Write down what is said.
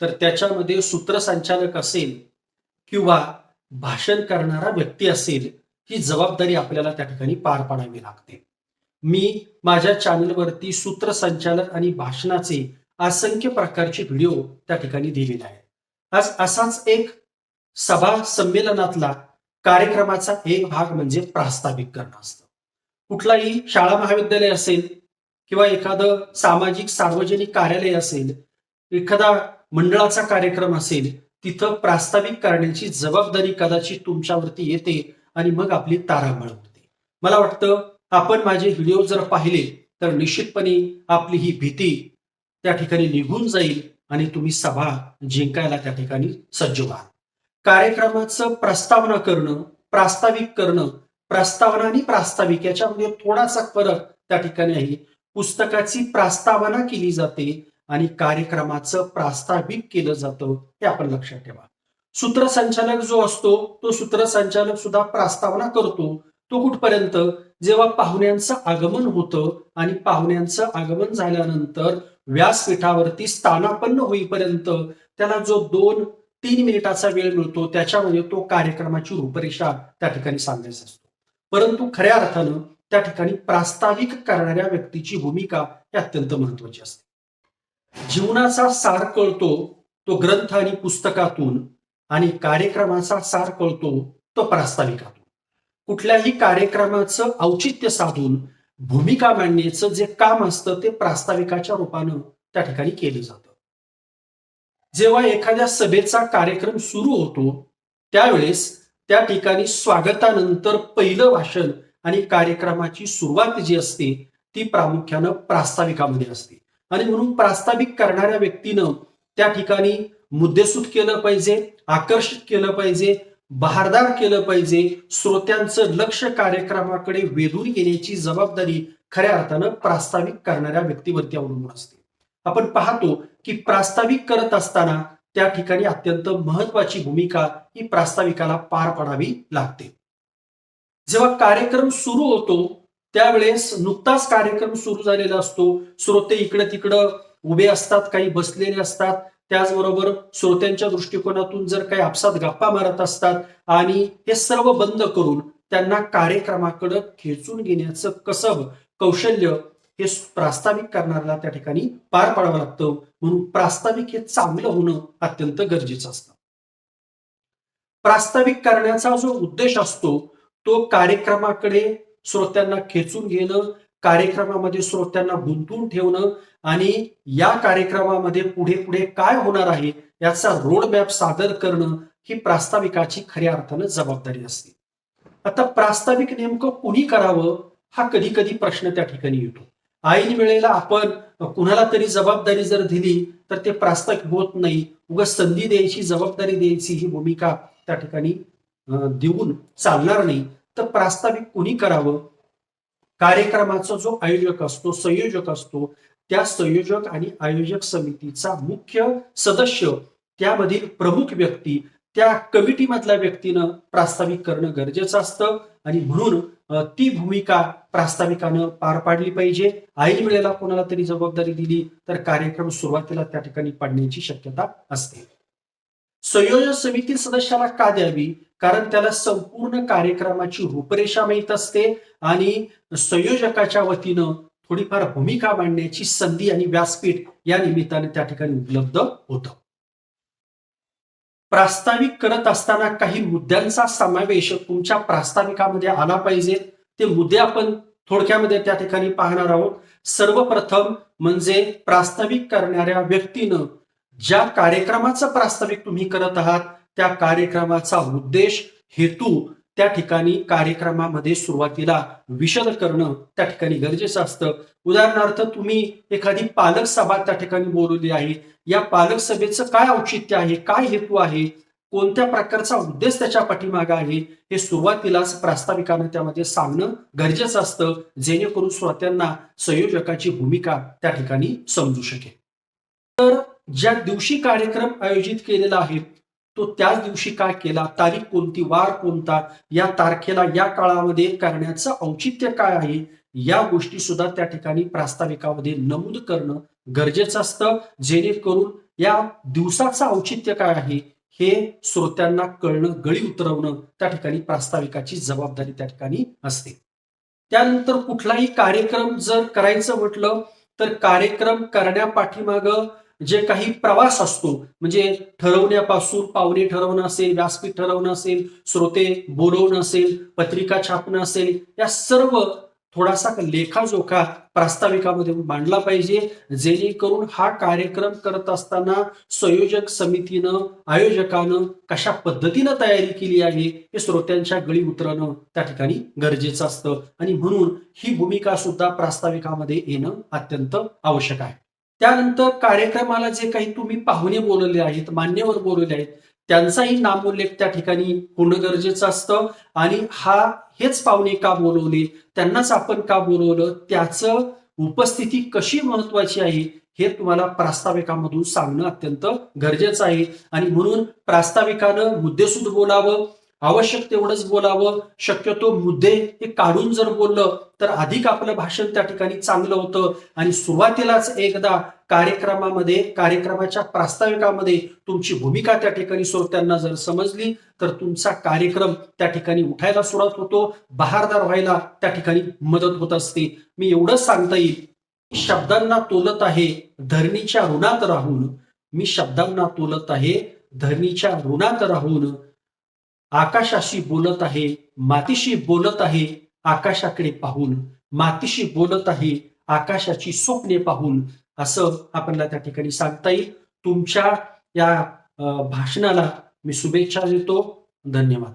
तर त्याच्यामध्ये सूत्रसंचालक असेल किंवा भाषण करणारा व्यक्ती असेल ही जबाबदारी आपल्याला त्या ठिकाणी पार पाडावी लागते. मी माझ्या चॅनलवरती सूत्रसंचालक आणि भाषणाचे असंख्य प्रकारचे व्हिडिओ त्या ठिकाणी दिलेले आहेत. आज असाच एक सभा संमेलनातला कार्यक्रमाचा एक भाग म्हणजे प्रास्ताविक करणं असतं. कुठलाही शाळा महाविद्यालय असेल किंवा एखादं सामाजिक सार्वजनिक कार्यालय असेल एखादा मंडळाचा कार्यक्रम असेल तिथं प्रास्ताविक करण्याची जबाबदारी कदाचित तुमच्यावरती येते आणि मग आपली तारांबळ होते मला वाटतं आपण माझे व्हिडिओ जर पाहिले तर निश्चितपणे आपली ही भीती त्या ठिकाणी निघून जाईल आणि तुम्ही सभा जिंकायला त्या ठिकाणी सज्ज व्हाल. कार्यक्रमाचं प्रस्तावना करणं प्रास्ताविक करणं प्रस्तावना आणि प्रास्ताविक याच्यामध्ये थोडासा फरक त्या ठिकाणी आहे. पुस्तकाची प्रास्तावना केली जाते आणि कार्यक्रमाचं प्रास्ताविक केलं जातं हे आपण लक्षात ठेवा. सूत्रसंचालक जो असतो तो सूत्रसंचालक सुद्धा प्रास्तावना करतो. तो कुठपर्यंत? जेव्हा पाहुण्यांचं आगमन होतं आणि पाहुण्यांचं आगमन झाल्यानंतर व्यासपीठावरती स्थानापन्न होईपर्यंत त्याला जो दोन तीन मिनिटाचा वेळ मिळतो त्याच्यामध्ये तो कार्यक्रमाची रूपरेषा त्या ठिकाणी सांगायचा असतो. परंतु खऱ्या अर्थानं त्या ठिकाणी प्रास्ताविक करणाऱ्या व्यक्तीची भूमिका ही अत्यंत महत्वाची असते. जीवनाचा सार कळतो तो ग्रंथ आणि पुस्तकातून आणि कार्यक्रमाचा सार कळतो तो प्रास्ताविकातून. कुठल्याही कार्यक्रमाचं औचित्य साधून भूमिका मांडण्याचं जे काम असतं ते प्रास्ताविकाच्या रूपानं त्या ठिकाणी केलं जातं. जेव्हा एखाद्या सभेचा कार्यक्रम सुरू होतो त्यावेळेस त्या ठिकाणी स्वागतानंतर पहिलं भाषण आणि कार्यक्रमाची सुरुवात जी असते ती प्रामुख्यानं प्रास्ताविकामध्ये असते. आणि म्हणून प्रास्ताविक करणाऱ्या व्यक्तीनं त्या ठिकाणी मुद्देसूद केलं पाहिजे आकर्षित केलं पाहिजे बहारदार केलं पाहिजे श्रोत्यांचं लक्ष कार्यक्रमाकडे वेधून येण्याची जबाबदारी खऱ्या अर्थानं प्रास्ताविक करणाऱ्या व्यक्तीवरती अवलंबून असते. आपण पाहतो की प्रास्ताविक करत असताना त्या ठिकाणी अत्यंत महत्वाची भूमिका ही प्रास्ताविकाला पार पाडावी लागते. जेव्हा कार्यक्रम सुरू होतो त्यावेळेस नुकताच कार्यक्रम सुरू झालेला असतो. श्रोते इकडे तिकडं उभे असतात काही बसलेले असतात. त्याचबरोबर श्रोत्यांच्या दृष्टिकोनातून जर काही आपसात गप्पा मारत असतात आणि हे सर्व बंद करून त्यांना कार्यक्रमाकडे खेचून घेण्याचं कसब कौशल्य हे प्रास्ताविक करणाऱ्याला त्या ठिकाणी पार पाडावं लागतं. म्हणून प्रास्ताविक हे चांगलं होणं अत्यंत गरजेचं असतं. प्रास्ताविक करण्याचा जो उद्देश असतो तो कार्यक्रमाकडे श्रोत्यांना खेचून घेणं कार्यक्रमामध्ये श्रोत्यांना गुंतवून ठेवणं आणि या कार्यक्रमामध्ये पुढे पुढे काय होणार आहे याचा रोडमॅप सादर करणं ही प्रास्ताविकाची खऱ्या अर्थानं जबाबदारी असते. आता प्रास्ताविक नेमकं कुणी करावं हा कधी कधी प्रश्न त्या ठिकाणी येतो. ऐन वेळेला आपण कुणाला तरी जबाबदारी जर दिली तर ते प्रास्ताविक होत नाही. उगा संधी द्यायची जबाबदारी द्यायची ही भूमिका त्या ठिकाणी देऊन चालणार नाही. तर प्रास्ताविक कुणी करावं? कार्यक्रमाचा जो आयोजक असतो संयोजक असतो त्या संयोजक आणि आयोजक समितीचा मुख्य सदस्य त्यामधील प्रमुख व्यक्ती त्या कमिटीमधल्या व्यक्तीनं प्रास्ताविक करणं गरजेचं असतं. आणि म्हणून ती भूमिका प्रास्ताविकानं पार पाडली पाहिजे. ऐन वेळेला कोणाला तरी जबाबदारी दिली तर कार्यक्रम सुरुवातीला त्या ठिकाणी पडण्याची शक्यता असते. संयोजन समिती सदस्याला का द्यावी? कारण त्याला संपूर्ण कार्यक्रमाची रूपरेषा माहीत असते आणि संयोजकाच्या वतीनं थोडीफार भूमिका मांडण्याची संधी आणि व्यासपीठ या निमित्ताने त्या ठिकाणी उपलब्ध होतं. प्रास्ताविक करत असताना काही मुद्द्यांचा समावेश तुमच्या प्रास्ताविकामध्ये आला पाहिजे. ते मुद्दे आपण थोडक्यामध्ये त्या ठिकाणी पाहणार आहोत. सर्वप्रथम म्हणजे प्रास्ताविक करणाऱ्या व्यक्तीनं ज्या कार्यक्रमाचं प्रास्ताविक तुम्ही करत आहात त्या कार्यक्रमाचा उद्देश हेतू त्या ठिकाणी कार्यक्रमामध्ये सुरुवातीला विशद करणं त्या ठिकाणी गरजेचं असतं. उदाहरणार्थ तुम्ही एखादी पालक सभा त्या ठिकाणी बोलवली आहे. या पालक सभेचं काय औचित्य आहे? काय हेतू आहे? कोणत्या प्रकारचा उद्देश त्याच्या पाठीमागे आहे? हे सुरुवातीलाच प्रास्ताविकानं त्यामध्ये सांगणं गरजेचं असतं जेणेकरून श्रोत्यांना संयोजकाची भूमिका त्या ठिकाणी समजू शकेल. तर ज्या दिवशी कार्यक्रम आयोजित केलेला आहे तो त्याच दिवशी काय केला? तारीख कोणती? वार कोणता? या तारखेला या काळामध्ये करण्याचं औचित्य काय आहे? या गोष्टी सुद्धा त्या ठिकाणी प्रास्ताविकामध्ये नमूद करणं गरजेचं असतं. जेणेकरून या दिवसाचं औचित्य काय आहे? हे श्रोत्यांना कळणं गळी उतरवणं त्या ठिकाणी प्रास्ताविकाची जबाबदारी त्या ठिकाणी असते. त्यानंतर कुठलाही कार्यक्रम जर करायचं म्हटलं तर कार्यक्रम करण्यापाठीमाग जे काही प्रवास असतो म्हणजे ठरवण्यापासून पाहुणे ठरवणं असेल व्यासपीठ ठरवणं असेल श्रोते बोलवणं असेल पत्रिका छापणं असेल या सर्व थोडासा लेखाजोखा प्रास्ताविकामध्ये मांडला पाहिजे जेणेकरून हा कार्यक्रम करत असताना संयोजक समितीनं आयोजकानं कशा पद्धतीनं तयारी केली आहे हे श्रोत्यांच्या गळी उतरणं त्या ठिकाणी गरजेचं असतं. आणि म्हणून ही भूमिका सुद्धा प्रास्ताविकामध्ये येणं अत्यंत आवश्यक आहे. त्यानंतर कार्यक्रमाला जे काही तुम्ही पाहुणे बोलवले आहेत मान्यवर बोलवले आहेत त्यांचाही नामोल्लेख त्या ठिकाणी होणं गरजेचं असतं. आणि हा हेच पाहुणे का बोलवले त्यांनाच आपण का बोलवलं त्याचं उपस्थिती कशी महत्वाची आहे हे तुम्हाला प्रास्ताविकामधून सांगणं अत्यंत गरजेचं आहे. आणि म्हणून प्रास्ताविकानं मुद्देसूद बोलावं आवश्यक तेवढंच बोलावं. शक्यतो मुद्दे हे काढून जर बोललं तर अधिक आपलं भाषण त्या ठिकाणी चांगलं होतं. आणि सुरुवातीलाच एकदा कार्यक्रमामध्ये कार्यक्रमाच्या प्रास्ताविकामध्ये तुमची भूमिका त्या ठिकाणी श्रोत्यांना जर समजली तर तुमचा कार्यक्रम त्या ठिकाणी उठायला सुरुवात होतो. बहारदार व्हायला त्या ठिकाणी मदत होत असते. मी एवढंच सांगता येईल शब्दांना तोलत आहे धरणीच्या ऋणात राहून. मी शब्दांना तोलत आहे धरणीच्या ऋणात राहून. आकाशाशी बोलत आहे मातीशी बोलत आहे आकाशाकडे पाहून मातीशी बोलत आहे आकाशाची स्वप्ने पाहून असं आपल्याला त्या ठिकाणी सांगता येईल. तुमच्या या भाषणाला मी शुभेच्छा देतो. धन्यवाद.